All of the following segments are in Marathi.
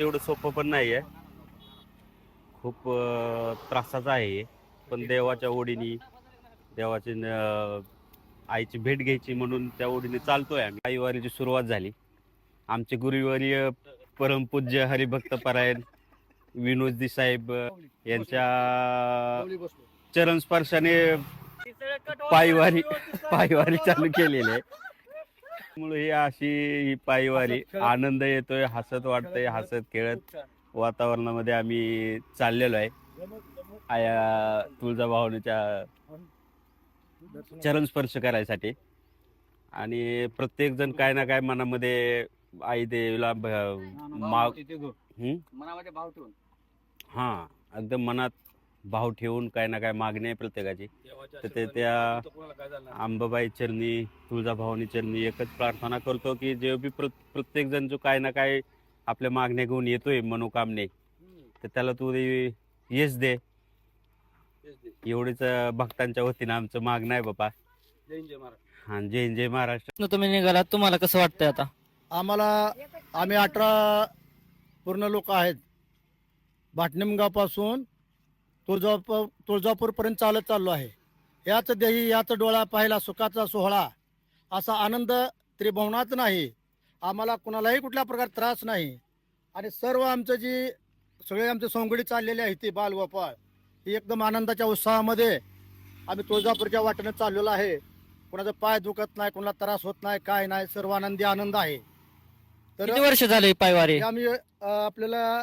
एवढं सोपं पण नाही आहे खूप त्रासाचं आहे पण देवाच्या ओढीने देवाची आईची भेट घ्यायची म्हणून त्या ओढीने चालतोय आम्ही. आईवारीची सुरुवात झाली. आमचे गुरुवर्य परमपूज्य हरिभक्त परायण विनोदजी साहेब यांच्या चरण स्पर्शाने पायवारी पायवारी चालू केलेली आहे. त्यामुळे ही अशी ही पायवारी. आनंद येतोय हसत वाटतंय हसत खेळत वातावरणामध्ये आम्ही चाललेलो आहे. आया तुळजाभवानीच्या चरण स्पर्श करायसाठी. आणि प्रत्येक जण काय ना काय मनामध्ये आई देवीला माग हा एकदम मनात भाव ठेवून काय ना काय मागणी आहे प्रत्येकाची. तर ते त्या अंबाबाई चरणी तुळजाभवानी चरणी एकच प्रार्थना करतो की जे बी प्र प्रत्येक जण जो काय ना काय आपल्या मागण्या घेऊन येतोय मनोकामने तर त्याला तू दे- यश दे. एवढीच भक्तांच्या वतीनं आमचं मागणं आहे बाबा. जय जय महाराज हा जय जय महाराष्ट्र. तुम्ही निघालात तुम्हाला कसं वाटतंय आता? आम्हाला आम्ही अठरा पूर्ण लोक आहेत. भाटनिमगावपासून तुळजापूर तुळजापूरपर्यंत चालत चाललो आहे. याच देही याच डोळा पाहिला सुखाचा सोहळा. असा आनंद त्रिभुवनात नाही. आम्हाला कुणालाही कुठल्या प्रकार त्रास नाही. आणि सर्व आमचं जी सगळे आमचे सोंगडी चाललेली आहे ती बालगोपाळ ही एकदम आनंदाच्या उत्साहामध्ये आम्ही तुळजापूरच्या वाटेनं चाललेलो आहे. कुणाचा पाय दुखत नाही कुणाला त्रास होत नाही काय नाही सर्व आनंदी आनंद आहे. तर वर्ष झाले पायवारी? हे आम्ही आपल्याला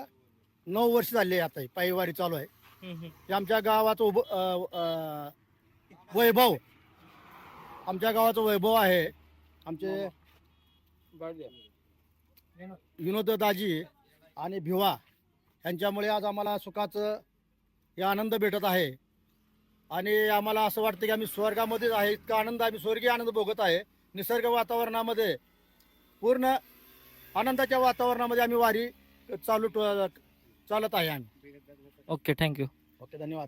नऊ वर्ष झाली आता पायवारी चालू आहे. हे आमच्या गावाचं उभ वैभव. आमच्या गावाचं वैभव आहे. आमचे विनोद दाजी आणि भिवा यांच्यामुळे आज आम्हाला सुखाचं हे आनंद भेटत आहे. आणि आम्हाला असं वाटतं की आम्ही स्वर्गामध्येच आहे. इतका आनंद आम्ही स्वर्गीय आनंद भोगत आहे. निसर्ग वातावरणामध्ये पूर्ण आनंदाच्या वातावरणामध्ये आम्ही वारी चालू चालत आहे आम्ही. ओके थँक्यू ओके धन्यवाद.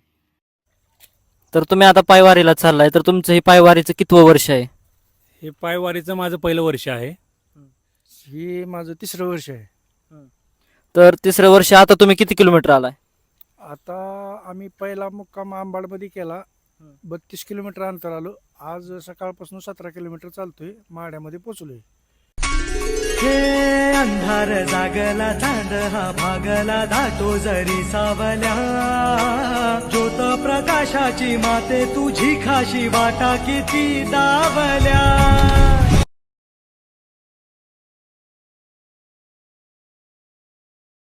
तर तुम्ही आता पायवारीला चाललाय तर तुमचं ही पायवारीचं कितवं वर्ष आहे? हे पायवारीचं माझं पहिलं वर्ष आहे. ही माझं तिसरं वर्ष आहे. तर तिसरं वर्ष आता तुम्ही किती किलोमीटर आलाय? आता आम्ही पहिला मुक्काम आंबाडमध्ये केला. बत्तीस किलोमीटर अंतर आलो. आज सकाळपासून सतरा किलोमीटर चालतोय. माड्यामध्ये पोचलोय. अंधार जागला चांद हा भागला धातो जरी सावल्या. ज्योत प्रकाशाची माते तुझी खाशी वाटा किती दावल्या.